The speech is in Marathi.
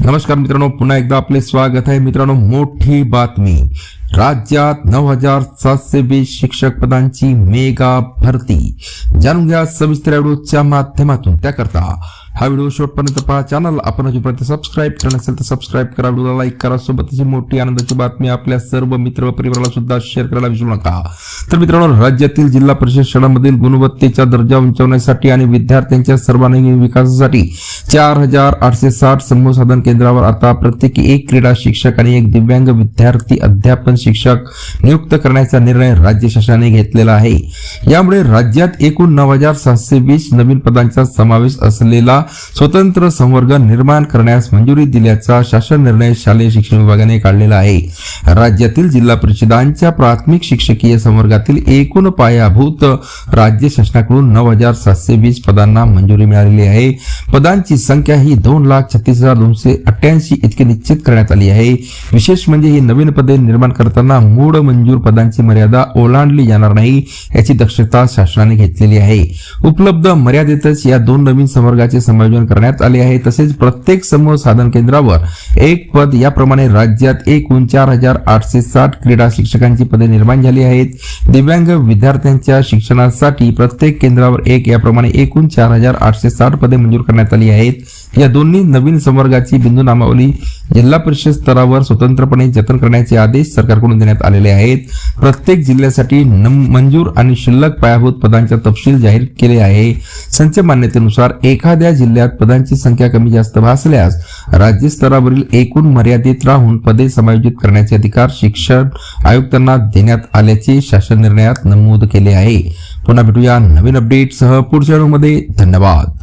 नमस्कार मित्रांनो पुन्हा एकदा आपले स्वागत आहे. मित्रांनो मोठी बातमी. राज्यात नऊ हजार सातशे वीस शिक्षक पदांची मेगा भरती. जाणून घ्या सविस्तर माध्यमातून. त्याकरता हा व्हिडिओ शेवटपर्यंत पहा. चॅनल आपण अजूनपर्यंत सबस्क्राईब केलं नसेल तर सबस्क्राईब करा. व्हिडिओला लाईक करा. सोबतची मोठी आनंदाची बातमी आपल्या सर्व मित्र व परिवाराला सुद्धा शेअर करायला विसरू नका. तर मित्रांनो राज्यातील जिल्हा परिषद शाळांमधील गुणवत्तेचा दर्जा उंचावण्यासाठी आणि विद्यार्थ्यांच्या सर्वांगीण विकासासाठी चार हजार आठशे साठ समूह साधन केंद्रावर आता प्रत्येकी एक क्रीडा शिक्षक आणि एक दिव्यांग विद्यार्थी अध्यापन शिक्षक नियुक्त करण्याचा निर्णय राज्य शासनाने घेतलेला आहे. यामुळे राज्यात एकूण नऊ हजार सातशे वीस नवीन पदांचा समावेश असलेला स्वतंत्र संवर्ग निर्माण करण्यास मंजुरी दिल्याचा शासन निर्णय शालेय शिक्षण विभागाने काढलेला आहे. राज्यातील जिल्हा परिषदांच्या प्राथमिक शिक्षकीय संवर्गातील एकूण पायाभूत राज्य शासनाकडून नऊ हजार सातशे वीस पदांना मंजुरी मिळालेली आहे. पदांची संख्या ही दोन लाख छत्तीस हजार दोनशे अठ्ठ्याऐंशी इतकी निश्चित करण्यात आली आहे. विशेष म्हणजे ही नवीन पदे निर्माण करताना मूळ मंजूर पदांची मर्यादा ओलांडली जाणार नाही याची दक्षता शासनाने घेतलेली आहे. उपलब्ध मर्यादेतच या दोन नवीन संवर्गाचे समायोजन करण्यात आले आहे. तसेच प्रत्येक समूह साधन केंद्रावर एक पद याप्रमाणे राज्यात एकूण चार हजार आठशे साठ क्रीडा शिक्षकांची पदे निर्माण झाली आहेत. दिव्यांग विद्यार्थ्यांच्या शिक्षणासाठी प्रत्येक केंद्रावर एक याप्रमाणे एकूण चार हजार आठशे साठ पदे मंजूर करण्यात आली आहेत. या दोन्ही नवीन संवर्गाची बिंदू नामावली जिल्हा परिषद स्तरावर स्वतंत्रपणे जतन करण्याचे आदेश सरकारकडून देण्यात आलेले आहेत. प्रत्येक जिल्ह्यासाठी नम- मंजूर आणि शिल्लक पायाभूत पदांचा तपशील जाहीर केले आहे. संच मान्यतेनुसार एखाद्या जिल्ह्यात पदांची संख्या कमी जास्त भासल्यास राज्य स्तरावरील एकूण मर्यादित राहून पदे समायोजित करण्याचे अधिकार शिक्षण आयुक्तांना देण्यात आल्याचे शासन निर्णयात नमूद केले आहे. पुन्हा भेटूया नवीन अपडेटसह पुढच्या व्हिडिओमध्ये धन्यवाद.